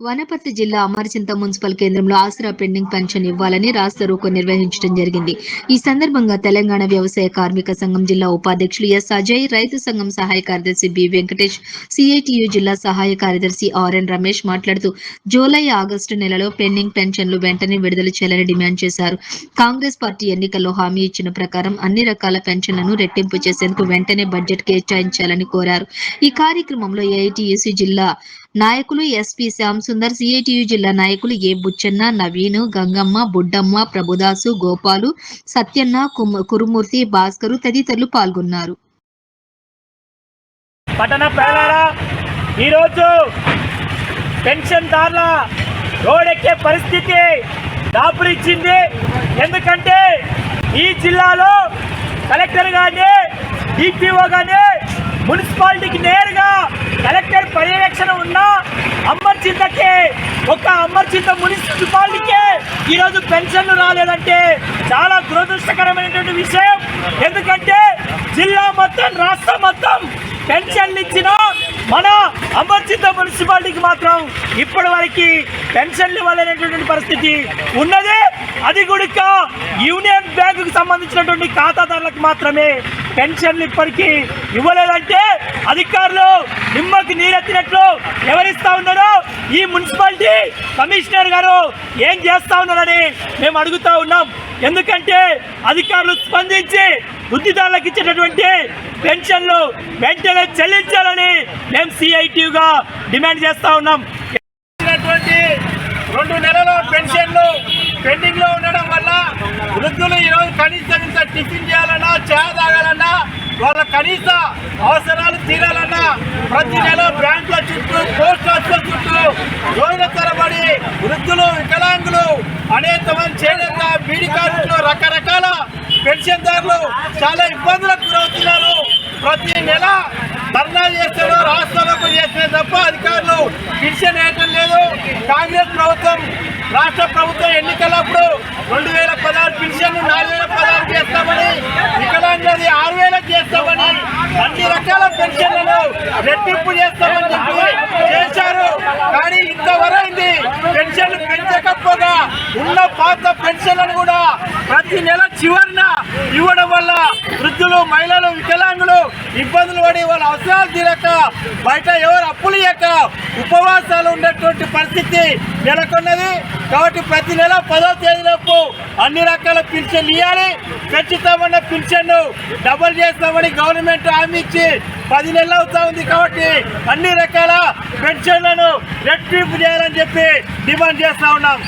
వనపర్తి జిల్లా అమరచింత మున్సిపల్ కేంద్రంలో ఆసరా pending pension ఇవ్వాలని రాష్ట్ర రూకో నిర్వహించడం జరిగింది. ఈ సందర్భంగా తెలంగాణ వ్యవసాయ కార్మిక సంఘం జిల్లా ఉపాధ్యక్షులు ఎస్ అజయ్ రైతు సంఘం సహాయ కార్యదర్శి బి వెంకటేష్ సిఐటియు జిల్లా సహాయ కార్యదర్శి ఆర్ఎన్ రమేష్ మాట్లాడుతూ జూలై ఆగస్టు నెలలో పెండింగ్ పెన్షన్లు వెంటనే విడుదల చేయాలని డిమాండ్ చేశారు. కాంగ్రెస్ పార్టీ ఎన్నికల్లో హామీ ఇచ్చిన ప్రకారం అన్ని రకాల పెన్షన్లను రెట్టింపు చేసేందుకు వెంటనే బడ్జెట్ కేటాయించాలని కోరారు. ఈ కార్యక్రమంలో ఏఐటియుసి జిల్లా నాయకులు ఎస్పీ శ్యామ్ సుందర్ సిఐటియు జిల్లా నాయకులు ఏ బుచ్చన్న నవీను గంగమ్మ బుడ్డమ్మ ప్రభుదాసు గోపాలు సత్యన్న కుమ- కురుమూర్తి భాస్కరు తదితరులు పాల్గొన్నారు. పట్టణ ప్రజలారా ఈరోజు పెన్షన్దారుల రోడెక్కే పరిస్థితి దాపురిచ్చింది. ఎందుకంటే ఈ జిల్లాలో కలెక్టర్ కానీ డిపిఓ కానీ మున్సిపాలిటీకి నేరుగా పర్యవేక్షణ ఉన్న అమర్చింతకి ఒక అమర్చింత మున్సిపాలిటీకే ఈరోజు పెన్షన్లు రాలేదంటే చాలా దురదృష్టకరమైనటువంటి విషయం. ఎందుకంటే జిల్లా మొత్తం రాష్ట్రం మొత్తం పెన్షన్లు ఇచ్చిన మన అమర్చిత మున్సిపాలిటీకి మాత్రం ఇప్పటి వరకు పెన్షన్లు ఇవ్వలేనటువంటి పరిస్థితి ఉన్నదే. అది కూడా యూనియన్ బ్యాంకుకు సంబంధించినటువంటి ఖాతాదారులకు మాత్రమే పెన్షన్లు ఇప్పటికీ ఇవ్వలేదంటే అధికారులు నిమ్మకి నీరెత్తినట్లు ఎవరిస్తా ఉన్నారో ఈ మున్సిపాలిటీ కమిషనర్ గారు ఏం చేస్తా ఉన్నారని మేము అడుగుతా ఉన్నాం. ఎందుకంటే అధికారులు స్పందించి వృద్ధిదారులకు ఇచ్చేటటువంటి పెన్షన్లు వెంటనే చెల్లించాలని మేము సిఐటిగా డిమాండ్ చేస్తా ఉన్నాం. ఇచ్చినటువంటి రెండు నెలల పెన్షన్లు పెండింగ్లో ఉండడం కనీసం ఇంత టిఫిన్ చేయాలన్నా చా తాగాలన్నా వాళ్ళ కనీస అవసరాలు తీరాలన్నా ప్రతి నెల బ్యాంకుల చుట్టూ పోస్ట్ ఆఫీసుల చుట్టూ రోజుల తరబడి వృద్ధులు వికలాంగులు అనేక మంది చేనేత బీడీ కార్మికులు రకరకాల పెన్షన్దారులు చాలా ఇబ్బందులకు గురవుతున్నారు. ప్రతి నెల ధర్నా చేస్తారో రాష్ట్రాలకు చేస్తే తప్ప అధికారులు పెన్షన్ వేయటం లేదు. కాంగ్రెస్ ప్రభుత్వం రాష్ట్ర ప్రభుత్వం ఎన్నికలప్పుడు రెండు అన్ని రకాల పెన్షన్లను రెట్టింపు చేస్తామని చెప్పి చేశారు. కానీ ఇంతవరైంది పెన్షన్లు పెంచకపోగా ఉన్న పాత పెన్షన్లను కూడా ప్రతి నెల చివరిన ఇవ్వడం వల్ల వృద్ధులు మహిళలు వికలాంగులు ఇబ్బందులు పడి వాళ్ళ అవసరాలు తీరక బయట ఎవరు అప్పులు ఇయ్యక ఉపవాసాలు ఉండేటువంటి పరిస్థితి నెలకొన్నది. కాబట్టి ప్రతి నెల పదో తేదీలోపు అన్ని రకాల పెన్షన్లు ఇవ్వాలి ఖచ్చితమైన పెన్షన్ డబుల్ చేస్తామని గవర్నమెంట్ హామీ ఇచ్చి పది నెలలు అవుతా ఉంది కాబట్టి అన్ని రకాల పెన్షన్లను రెట్టింపు చేయాలని చెప్పి డిమాండ్ చేస్తా ఉన్నాం.